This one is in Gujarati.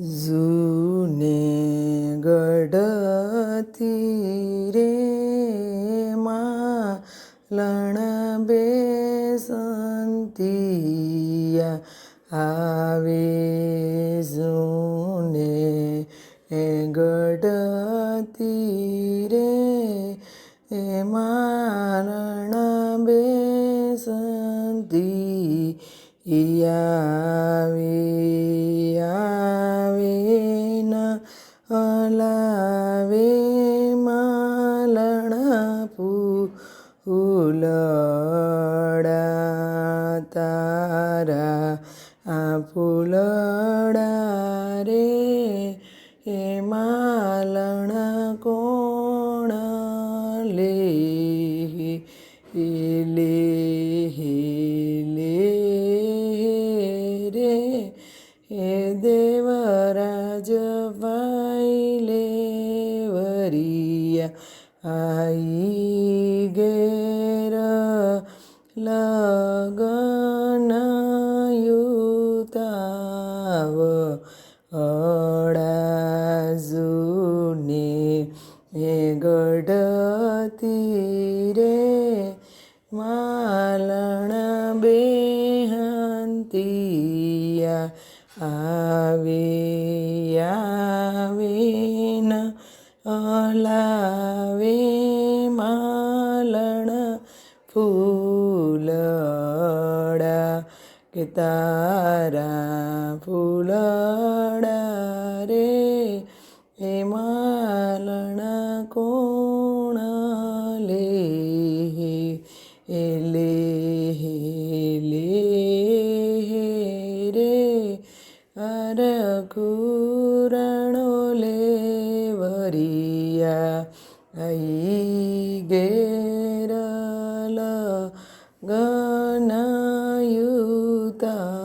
જૂને ગઢથી રે લણ બે સંતિયા આવે જૂને ગઢથી રે માલણ બેસંતી આવે આવે ફૂલડા તારા આ ફૂલડા રે, એ માલણ કોણ લે? લે લે રે, એ દેવરાજ વાઈલે વરિયા આઈ લગન અડાઝુને એ ગઢતી રે માલણ બેહંતિયા આવે આવે ન અલાવે કે તારા ફૂલડા રે, એ માલણ કોણ લે? એ લે લે રે, અર કુરણો લે, વરિયા આઈ ગેરલ கொடுத்தார்